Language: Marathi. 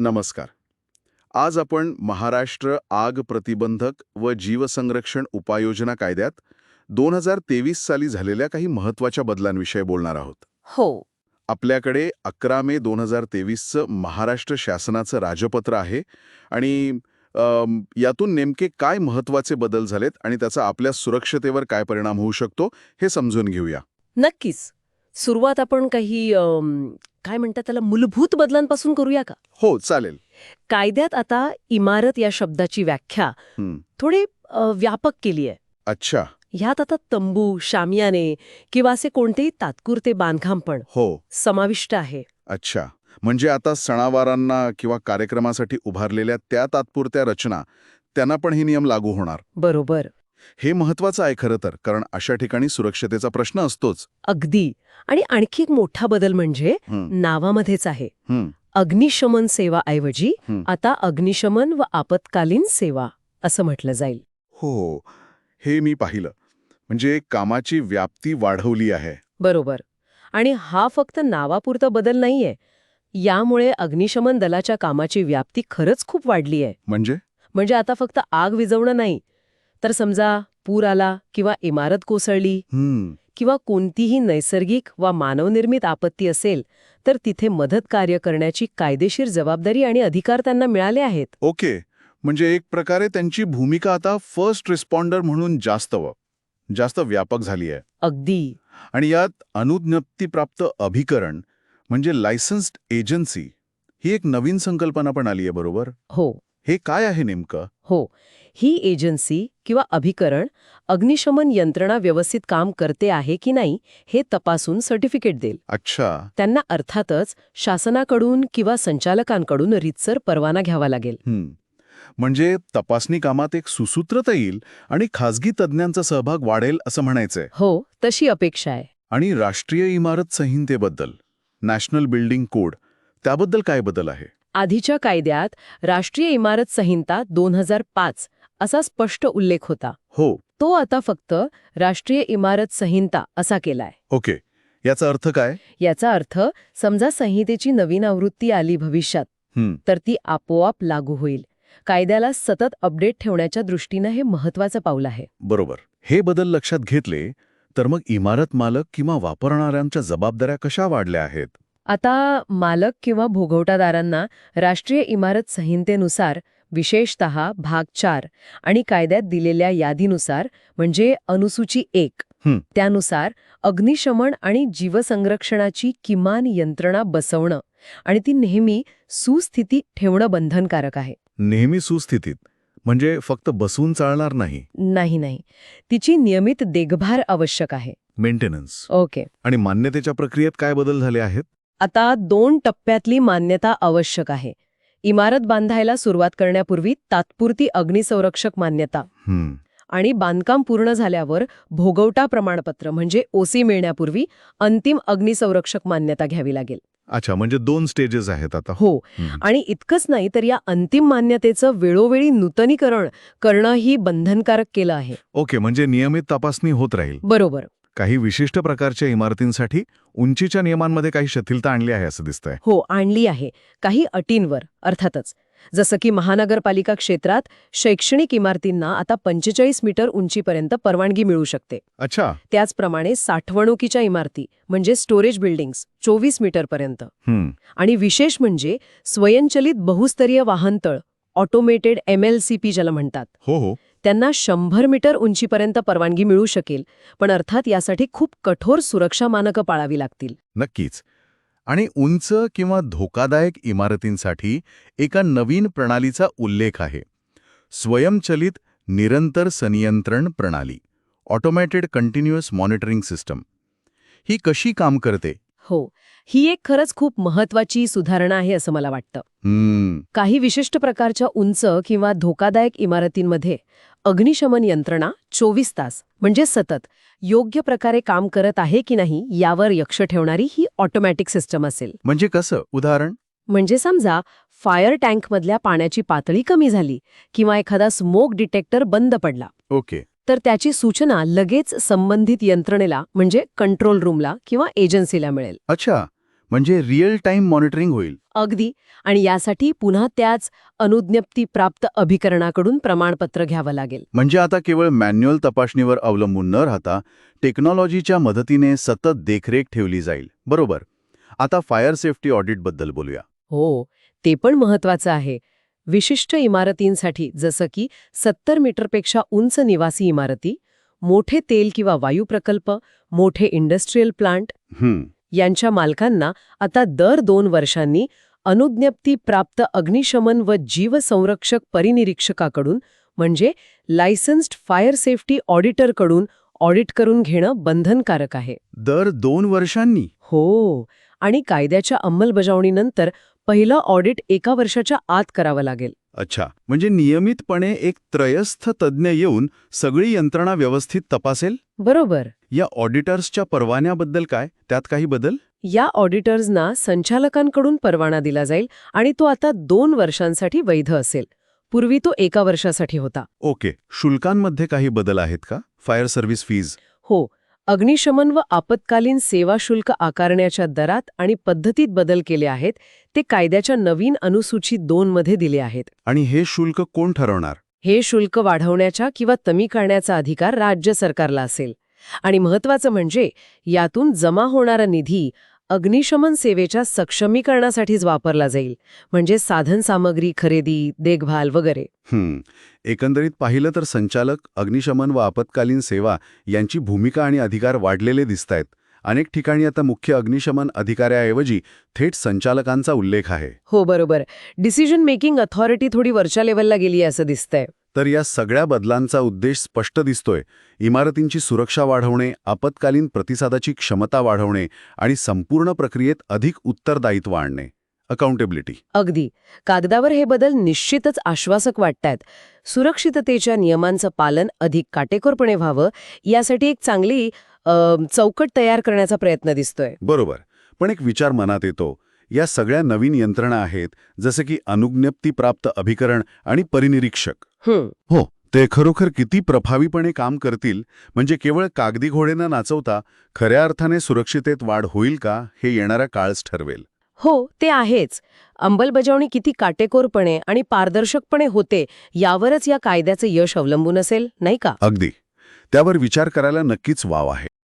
नमस्कार. आज आपण महाराष्ट्र आग प्रतिबंधक व जीवसंरक्षण उपाययोजना कायद्यात दोन हजार तेवीस साली झालेल्या काही महत्त्वाच्या बदलांविषयी बोलणार आहोत. हो. आपल्याकडे अकरा मे दोन हजार तेवीसचं महाराष्ट्र शासनाचं राजपत्र आहे आणि यातून नेमके काय महत्त्वाचे बदल झालेत आणि त्याचा आपल्या सुरक्षतेवर काय परिणाम होऊ शकतो हे समजून घेऊया. नक्कीच. सुरुवात आपण काही काय म्हणतात त्याला मूलभूत बदलांपासून करूया का? हो चालेल. कायद्यात आता इमारत या शब्दाची व्याख्या थोडी व्यापक केली आहे. अच्छा. ह्यात आता तंबू शामियाने किंवा असे कोणतेही तात्पुरते बांधकाम पण हो. समाविष्ट आहे. अच्छा. म्हणजे आता सणावारांना किंवा कार्यक्रमासाठी उभारलेल्या त्या तात्पुरत्या रचना त्यांना पण हे नियम लागू होणार. बरोबर. हे महत्वाचं आहे खरं तर कारण अशा ठिकाणी सुरक्षतेचा प्रश्न असतोच. अगदी. आणि आणखी एक मोठा बदल म्हणजे हं, नावामध्येच आहे. हं, अग्निशमन सेवाऐवजी हं. आता अग्निशमन व आपत्कालीन सेवा असं म्हटलं जाईल. हो हे. मी पाहिलं. म्हणजे कामाची व्याप्ती वाढवली आहे. बरोबर. आणि हा फक्त नावापुरता बदल नाहीये. यामुळे अग्निशमन दलाच्या कामाची व्याप्ती खरंच खूप वाढली आहे म्हणजे? म्हणजे आता फक्त आग विझवणं नाही तर समजा पूर आला किंवा इमारत कोसळली हं, किंवा कोणतीही नैसर्गिक वा मानवनिर्मित आपत्ती असेल तर तिथे मदत कार्य करण्याची कायदेशीर जबाबदारी आणि अधिकार त्यांना मिळाले आहेत. ओके. म्हणजे एक प्रकारे त्यांची भूमिका आता फर्स्ट रिस्पॉन्डर म्हणून जास्त जास्त व्यापक झाली आहे. अगदी. आणि यात अनुज्ञप्तीप्राप्त अभिकरण म्हणजे लायसन्स्ड एजन्सी ही एक नवीन संकल्पना पण आली आहे बरोबर? हो. हे काय आहे नेमकं? हो. ही एजन्सी किंवा अभिकरण अग्निशमन यंत्रणा व्यवस्थित काम करते आहे की नाही हे तपासून सर्टिफिकेट देईल. अच्छा. त्यांना अर्थातच शासनाकडून किंवा संचालकांकडून रितसर परवाना घ्यावा लागेल. म्हणजे तपासणी कामात एक सुसूत्रता येईल आणि खाजगी तज्ज्ञांचा सहभाग वाढेल असं म्हणायचंय. हो तशी अपेक्षा आहे. आणि राष्ट्रीय इमारत संहितेबद्दल नॅशनल बिल्डिंग कोड त्याबद्दल काय बदल आहे? आधीच्या कायद्यात राष्ट्रीय इमारत संहिता दोन हजार पाच असा स्पष्ट उल्लेख होता. हो. तो आता फक्त राष्ट्रीय इमारत संहिता असा केलाय. ओके. याचा अर्थ काय? याचा अर्थ समजा संहितेची नवीन आवृत्ती आली भविष्यात तर ती आपोआप लागू होईल. कायद्याला सतत अपडेट ठेवण्याच्या दृष्टीनं हे महत्वाचं पाऊल आहे. बरोबर. हे बदल लक्षात घेतले तर मग इमारत मालक किंवा वापरणाऱ्यांच्या जबाबदाऱ्या कशा वाढल्या आहेत? आता मालक किंवा भोगवटादारांना राष्ट्रीय इमारत संहितेनुसार विशेषत भाग चार आणि कायद्यात दिलेल्या यादीनुसार म्हणजे अनुसूची एक. त्यानुसार अग्निशमन आणि जीवसंरक्षणाची किमान यंत्रणा बसवणं आणि ती नेहमी सुस्थिती ठेवणं बंधनकारक आहे. नेहमी सुस्थितीत म्हणजे फक्त बसून चालणार नाही. नाही नाही. तिची नियमित देखभाल आवश्यक आहे. मेंटेनन्स. ओके. आणि मान्यतेच्या प्रक्रियेत काय बदल झाले आहेत? आता दोन टप्प्यातली मान्यता आवश्यक आहे. इमारत बांधायला सुरुवात करण्यापूर्वी तात्पुरती अग्निसंरक्षक मान्यता. हं, आणि बांधकाम पूर्ण झाल्यावर भोगवटा प्रमाणपत्र म्हणजे ओसी मिळण्यापूर्वी अंतिम अग्निसंरक्षक मान्यता घ्यावी लागेल. अच्छा म्हणजे दोन स्टेजेस आहेत आता. हो. हं, आणि इतकंच नाही तर या अंतिम मान्यतेचं वेळोवेळी नूतनीकरण करणंही बंधनकारक केलं आहे. ओके म्हणजे नियमित तपासणी होत राहील. बरोबर. काही विशिष्ट प्रकारच्या इमारतींसाठी उंचीच्या नियमांमध्ये काही शिथिलता आणली आहे असं दिसतंय. हो आणली आहे. काही अटींवर अर्थातच. जसं की महानगरपालिका क्षेत्रात शैक्षणिक इमारतींना आता पंचेचाळीस मीटर उंचीपर्यंत परवानगी मिळू शकते. अच्छा. त्याचप्रमाणे साठवणुकीच्या इमारती म्हणजे स्टोरेज बिल्डिंग्स चोवीस मीटरपर्यंत. हं, आणि विशेष म्हणजे स्वयंचलित बहुस्तरीय वाहनतळ automated M L C P ज्याला म्हणतात. हो हो. त्यांना शंभर मीटर उंचीपर्यंत परवानगी मिळू शकेल पण अर्थात यासाठी खूप कठोर सुरक्षा मानकं पाळावी लागतील. नक्कीच. आणि उंच किंवा धोकादायक इमारतींसाठी एका नवीन प्रणालीचा उल्लेख आहे. स्वयंचलित निरंतर संनियंत्रण प्रणाली ऑटोमॅटेड कंटिन्युअस मॉनिटरिंग सिस्टम ही कशी काम करते? हो ही एक खरंच खूप महत्वाची सुधारणा आहे असं मला वाटतं. काही विशिष्ट प्रकारच्या उंच किंवा धोकादायक इमारतींमध्ये अग्निशमन यंत्रणा चोवीस तास म्हणजे सतत योग्य प्रकारे काम करत आहे की नाही यावर यक्ष ठेवणारी ही ऑटोमॅटिक सिस्टम असेल. म्हणजे कसं? उदाहरण? म्हणजे समजा फायर टँकमधल्या पाण्याची पातळी कमी झाली किंवा एखादा स्मोक डिटेक्टर बंद पडला. ओके. तर त्याची सूचना लगेच संबंधित यंत्रणेला म्हणजे कंट्रोल रूमला किंवा एजन्सीला मिळेल. अच्छा म्हणजे रिअल टाइम मॉनिटरिंग होईल. अगदी. आणि यासाठी पुन्हा त्याच अनुज्ञप्तीप्राप्त अभिकरणाकडून प्रमाणपत्र घ्यावं लागेल. म्हणजे आता केवळ मॅन्युअल तपासणीवर अवलंबून न राहता टेक्नॉलॉजीच्या मदतीने सतत देखरेख ठेवली जाईल. बरोबर. आता फायर सेफ्टी ऑडिटबद्दल बोलूया. हो ते पण महत्वाचं आहे. विशिष्ट इमारतींसाठी जसं की सत्तर मीटरपेक्षा उंच निवासी इमारती मोठे तेल किंवा वायू प्रकल्प मोठे इंडस्ट्रीयल प्लांट यांच्या मालकांना आता दर दोन वर्षांनी अनुज्ञप्ती प्राप्त अग्निशमन व जीवसंरक्षक परिनिरीक्षकाकडून म्हणजे लायसन्स्ड फायर सेफ्टी ऑडिटरकडून ऑडिट करून घेणं बंधनकारक आहे. दर दोन वर्षांनी? हो. आणि कायद्याच्या अंमलबजावणीनंतर पहिलं ऑडिट एका वर्षाच्या आत करावं लागेल. अच्छा. म्हणजे नियमितपणे एक त्रयस्थ तज्ज्ञ येऊन सगळी यंत्रणा व्यवस्थित तपासेल? बरोबर. या ऑडिटर्सच्या परवान्याबद्दल काय? त्यात काही बदल? या ऑडिटर्सना संचालकांकडून परवाना दिला जाईल आणि तो आता दोन वर्षांसाठी वैध असेल. पूर्वी तो एका वर्षासाठी होता. ओके. शुल्कांमध्ये काही बदल आहेत का? Fire service fees? हो. अग्निशमन व आपत्कालीन सेवा शुल्क आकारण्याच्या दरात आणि पद्धतीत बदल केले आहेत ते कायद्याच्या नवीन अनुसूची दोन मध्ये दिले आहेत. आणि हे शुल्क कोण ठरवणार? हे शुल्क वाढवण्याचा किंवा कमी करण्याचा अधिकार राज्य सरकारला असेल. आणि महत्वाचं म्हणजे यातून जमा होणारा निधी अग्निशमन सेवेच्या सक्षमीकरणासाठीच वापरला जाईल म्हणजे साधनसामग्री खरेदी देखभाल वगैरे. एकंदरीत पाहिलं तर संचालक अग्निशमन व आपत्कालीन सेवा यांची भूमिका आणि अधिकार वाढलेले दिसतायत. अनेक ठिकाणी आता मुख्य अग्निशमन अधिकाऱ्याऐवजी थेट संचालकांचा उल्लेख आहे. हो बरोबर. डिसिजन मेकिंग अथॉरिटी थोडी वरच्या लेवलला गेली असं दिसतंय. तर या सगळ्या बदलांचा उद्देश स्पष्ट दिसतोय. इमारतींची सुरक्षा वाढवणे आपत्कालीन प्रतिसादाची क्षमता वाढवणे आणि संपूर्ण प्रक्रियेत अधिक उत्तरदायित्व आणणे. अकाउंटेबिलिटी अगदी. कागदावर हे बदल निश्चितच आश्वासक वाटतायत. सुरक्षिततेच्या नियमांचं पालन अधिक काटेकोरपणे व्हावं यासाठी एक चांगली चौकट तयार करण्याचा प्रयत्न दिसतोय. बरोबर. पण एक विचार मनात येतो. या सगळ्या नवीन यंत्रणा आहेत जसे की अनुज्ञप्तीप्राप्त अभिकरण आणि परिनिरीक्षक. हं, हो ते खरोखर किती प्रभावीपणे काम करतील म्हणजे केवळ कागदी घोडेनं नाचवता खऱ्या अर्थाने सुरक्षितेत वाढ होईल का हे येणारा काळच ठरवेल. हो ते आहेच. अंमलबजावणी किती काटेकोरपणे आणि पारदर्शकपणे होते यावरच या कायद्याचं यश अवलंबून असेल नाही का? अगदी. त्यावर विचार करायला नक्कीच वाव आहे.